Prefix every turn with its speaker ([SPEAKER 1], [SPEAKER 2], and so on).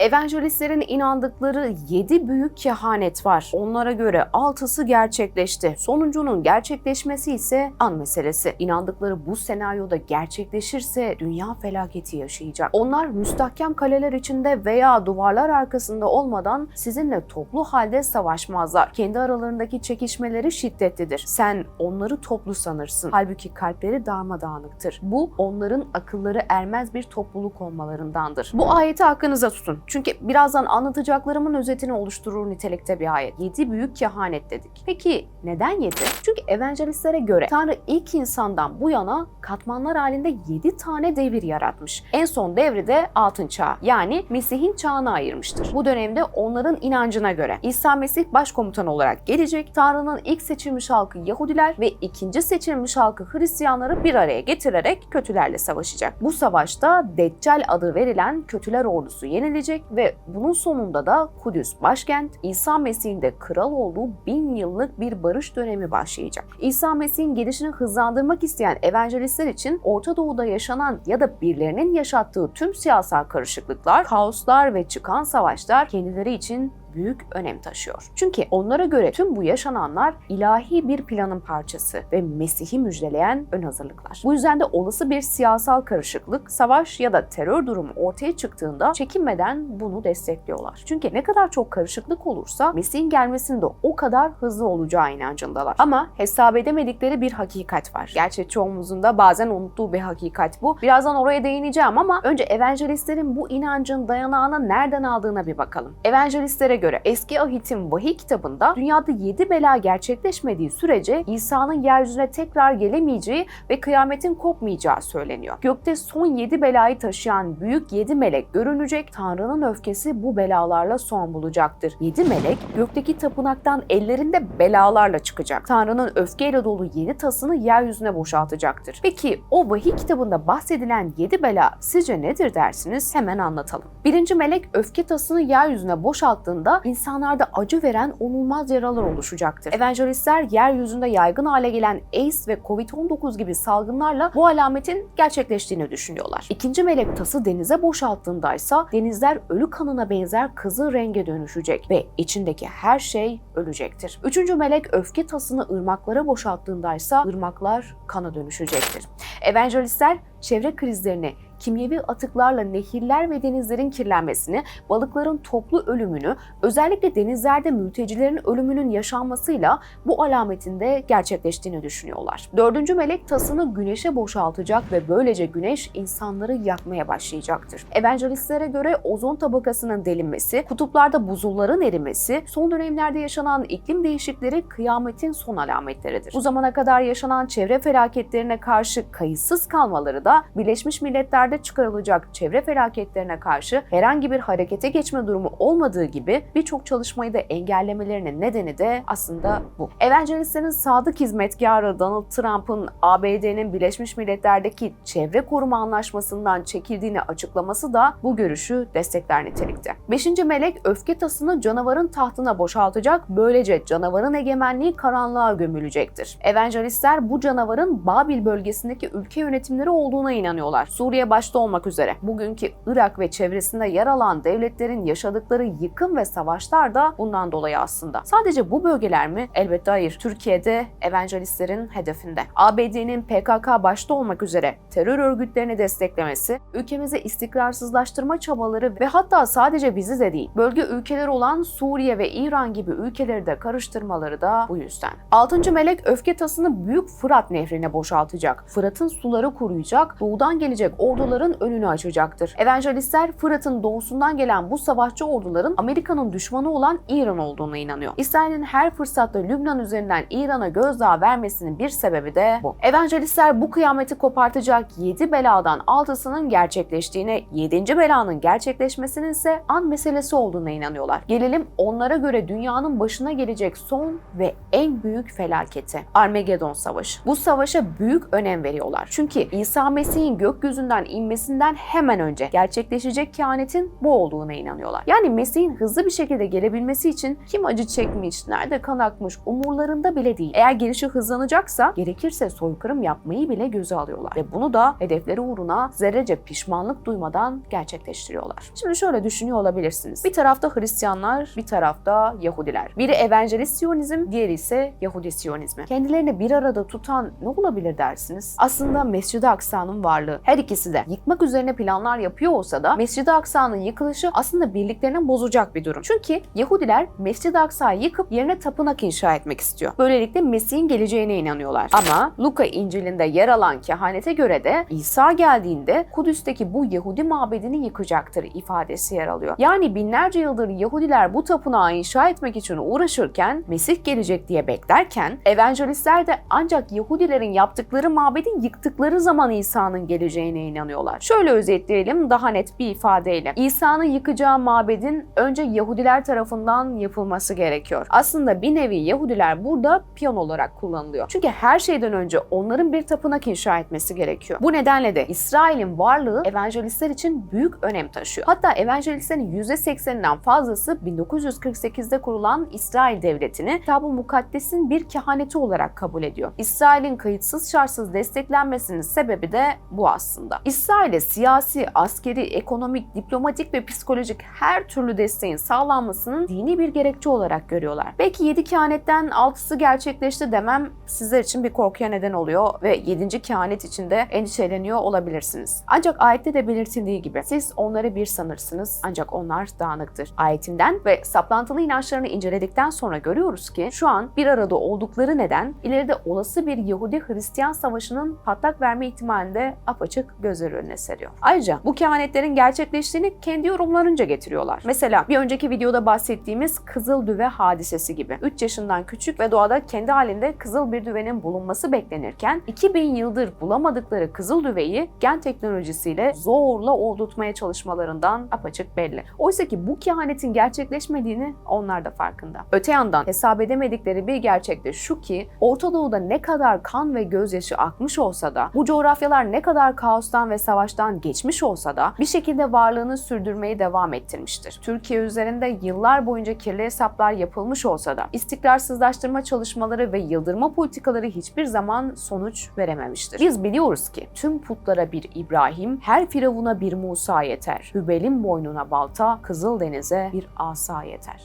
[SPEAKER 1] Evangelistlerin inandıkları yedi büyük kehanet var. Onlara göre altısı gerçekleşti. Sonuncunun gerçekleşmesi ise an meselesi. İnandıkları bu senaryoda gerçekleşirse dünya felaketi yaşayacak. Onlar müstahkem kaleler içinde veya duvarlar arkasında olmadan sizinle toplu halde savaşmazlar. Kendi aralarındaki çekişmeleri şiddetlidir. Sen onları toplu sanırsın. Halbuki kalpleri darmadağınıktır. Bu onların akılları ermez bir topluluk olmalarındandır. Bu ayeti hakkınıza tutun. Çünkü birazdan anlatacaklarımın özetini oluşturur nitelikte bir ayet. Yedi büyük kehanet dedik. Peki neden yedi? Çünkü evangelistlere göre Tanrı ilk insandan bu yana katmanlar halinde yedi tane devir yaratmış. En son devri de altın çağı yani Mesih'in çağına ayırmıştır. Bu dönemde onların inancına göre İsa Mesih başkomutan olarak gelecek. Tanrı'nın ilk seçilmiş halkı Yahudiler ve ikinci seçilmiş halkı Hristiyanları bir araya getirerek kötülerle savaşacak. Bu savaşta Deccal adı verilen kötüler ordusu yenilecek ve bunun sonunda da Kudüs başkent, İsa Mesih'in de kral olduğu bin yıllık bir barış dönemi başlayacak. İsa Mesih'in gelişini hızlandırmak isteyen evangelistler için Orta Doğu'da yaşanan ya da birilerinin yaşattığı tüm siyasal karışıklıklar, kaoslar ve çıkan savaşlar kendileri için büyük önem taşıyor. Çünkü onlara göre tüm bu yaşananlar ilahi bir planın parçası ve Mesih'i müjdeleyen ön hazırlıklar. Bu yüzden de olası bir siyasal karışıklık, savaş ya da terör durumu ortaya çıktığında çekinmeden bunu destekliyorlar. Çünkü ne kadar çok karışıklık olursa Mesih'in gelmesinin de o kadar hızlı olacağı inancındalar. Ama hesap edemedikleri bir hakikat var. Gerçi çoğumuzun da bazen unuttuğu bir hakikat bu. Birazdan oraya değineceğim ama önce evangelistlerin bu inancın dayanağını nereden aldığına bir bakalım. Evangelistlere göre eski ahitin vahiy kitabında dünyada yedi bela gerçekleşmediği sürece İsa'nın yeryüzüne tekrar gelemeyeceği ve kıyametin kopmayacağı söyleniyor. Gökte son yedi belayı taşıyan büyük yedi melek görünecek. Tanrı'nın öfkesi bu belalarla son bulacaktır. Yedi melek gökteki tapınaktan ellerinde belalarla çıkacak. Tanrı'nın öfkeyle dolu yedi tasını yeryüzüne boşaltacaktır. Peki o vahiy kitabında bahsedilen yedi bela sizce nedir dersiniz? Hemen anlatalım. Birinci melek öfke tasını yeryüzüne boşalttığında insanlarda acı veren onulmaz yaralar oluşacaktır. Evangelistler yeryüzünde yaygın hale gelen AIDS ve COVID-19 gibi salgınlarla bu alametin gerçekleştiğini düşünüyorlar. İkinci melek tası denize boşalttığındaysa denizler ölü kanına benzer kızıl renge dönüşecek ve içindeki her şey ölecektir. Üçüncü melek öfke tasını ırmaklara boşalttığındaysa ırmaklar kana dönüşecektir. Evangelistler çevre krizlerini kimyevi atıklarla nehirler ve denizlerin kirlenmesini, balıkların toplu ölümünü, özellikle denizlerde mültecilerin ölümünün yaşanmasıyla bu alametin de gerçekleştiğini düşünüyorlar. Dördüncü melek tasını güneşe boşaltacak ve böylece güneş insanları yakmaya başlayacaktır. Evangelistlere göre ozon tabakasının delinmesi, kutuplarda buzulların erimesi, son dönemlerde yaşanan iklim değişikleri kıyametin son alametleridir. Bu zamana kadar yaşanan çevre felaketlerine karşı kayıtsız kalmaları da Birleşmiş Milletler'de çıkarılacak çevre felaketlerine karşı herhangi bir harekete geçme durumu olmadığı gibi birçok çalışmayı da engellemelerinin nedeni de aslında bu. Evangelistlerin sadık hizmetkarı Donald Trump'ın ABD'nin Birleşmiş Milletler'deki çevre koruma anlaşmasından çekildiğini açıklaması da bu görüşü destekler nitelikte. Beşinci melek öfke tasını canavarın tahtına boşaltacak, böylece canavarın egemenliği karanlığa gömülecektir. Evangelistler bu canavarın Babil bölgesindeki ülke yönetimleri olduğuna inanıyorlar. Suriye başta olmak üzere bugünkü Irak ve çevresinde yer alan devletlerin yaşadıkları yıkım ve savaşlar da bundan dolayı aslında. Sadece bu bölgeler mi? Elbette hayır. Türkiye'de evangelistlerin hedefinde. ABD'nin PKK başta olmak üzere terör örgütlerini desteklemesi, ülkemizi istikrarsızlaştırma çabaları ve hatta sadece bizi de değil, bölge ülkeleri olan Suriye ve İran gibi ülkeleri de karıştırmaları da bu yüzden. Altıncı melek öfke tasını Büyük Fırat nehrine boşaltacak. Fırat'ın suları kuruyacak, doğudan gelecek orduların önünü açacaktır. Evangelistler Fırat'ın doğusundan gelen bu savaşçı orduların Amerika'nın düşmanı olan İran olduğuna inanıyor. İsrail'in her fırsatta Lübnan üzerinden İran'a gözdağı vermesinin bir sebebi de bu. Evangelistler bu kıyameti kopartacak 7 beladan 6'sının gerçekleştiğine, 7. belanın gerçekleşmesinin ise an meselesi olduğuna inanıyorlar. Gelelim onlara göre dünyanın başına gelecek son ve en büyük felaketi. Armagedon Savaşı. Bu savaşa büyük önem veriyorlar. Çünkü İsa Mesih'in gökyüzünden inmesinden hemen önce gerçekleşecek kehanetin bu olduğuna inanıyorlar. Yani Mesih'in hızlı bir şekilde gelebilmesi için kim acı çekmiş, nerede kan akmış umurlarında bile değil. Eğer gelişi hızlanacaksa gerekirse soykırım yapmayı bile göze alıyorlar. Ve bunu da hedefleri uğruna zerrece pişmanlık duymadan gerçekleştiriyorlar. Şimdi şöyle düşünüyor olabilirsiniz. Bir tarafta Hristiyanlar, bir tarafta Yahudiler. Biri evangelist Siyonizm, diğeri ise Yahudi Siyonizmi. Kendilerini bir arada tutan ne olabilir dersiniz? Aslında Mescid-i Aksa'nın varlığı. Her ikisi de yıkmak üzerine planlar yapıyor olsa da Mescid-i Aksa'nın yıkılışı aslında birliklerini bozacak bir durum. Çünkü Yahudiler Mescid-i Aksa'yı yıkıp yerine tapınak inşa etmek istiyor. Böylelikle Mesih'in geleceğine inanıyorlar. Ama Luka İncil'inde yer alan kehanete göre de İsa geldiğinde Kudüs'teki bu Yahudi mabedini yıkacaktır ifadesi yer alıyor. Yani binlerce yıldır Yahudiler bu tapınağı inşa etmek için uğraşırken Mesih gelecek diye beklerken evangelistler de ancak Yahudilerin yaptıkları mabedi yıktıkları zaman İsa'nın geleceğine inanıyorlar. Şöyle özetleyelim daha net bir ifadeyle. İsa'nın yıkacağı mabedin önce Yahudiler tarafından yapılması gerekiyor. Aslında bir nevi Yahudiler burada piyon olarak kullanılıyor. Çünkü her şeyden önce onların bir tapınak inşa etmesi gerekiyor. Bu nedenle de İsrail'in varlığı evangelistler için büyük önem taşıyor. Hatta evangelistlerin %80'inden fazlası 1948'de kurulan İsrail devletini Kitab-ı Mukaddes'in bir kehaneti olarak kabul ediyor. İsrail'in kayıtsız şartsız desteklenmesinin sebebi de bu aslında. İsrail'e siyasi, askeri, ekonomik, diplomatik ve psikolojik her türlü desteğin sağlanmasının dini bir gerekçe olarak görüyorlar. Belki 7 kehanetten 6'sı gerçekleşti demem sizler için bir korkuya neden oluyor ve 7. kehanet için de endişeleniyor olabilirsiniz. Ancak ayette de belirtildiği gibi siz onları bir sanırsınız ancak onlar dağınıktır. Ayetinden ve saplantılı inançlarını inceledikten sonra görüyoruz ki şu an bir arada oldukları neden ileride olası bir Yahudi-Hristiyan savaşının patlak verme ihtimalini de apaçık önüne seriyor. Ayrıca bu kehanetlerin gerçekleştiğini kendi yorumlarınca getiriyorlar. Mesela bir önceki videoda bahsettiğimiz Kızıl Düve hadisesi gibi. 3 yaşından küçük ve doğada kendi halinde kızıl bir düvenin bulunması beklenirken 2000 yıldır bulamadıkları kızıl düveyi gen teknolojisiyle zorla oldurtmaya çalışmalarından apaçık belli. Oysa ki bu kehanetin gerçekleşmediğini onlar da farkında. Öte yandan hesap edemedikleri bir gerçek de şu ki Orta Doğu'da ne kadar kan ve gözyaşı akmış olsa da bu coğrafyalar ne kadar kaostan ve savaştan geçmiş olsa da bir şekilde varlığını sürdürmeyi devam ettirmiştir. Türkiye üzerinde yıllar boyunca kirli hesaplar yapılmış olsa da istikrarsızlaştırma çalışmaları ve yıldırma politikaları hiçbir zaman sonuç verememiştir. Biz biliyoruz ki tüm putlara bir İbrahim, her firavuna bir Musa yeter. Hübel'in boynuna balta, Kızıldeniz'e bir asa yeter.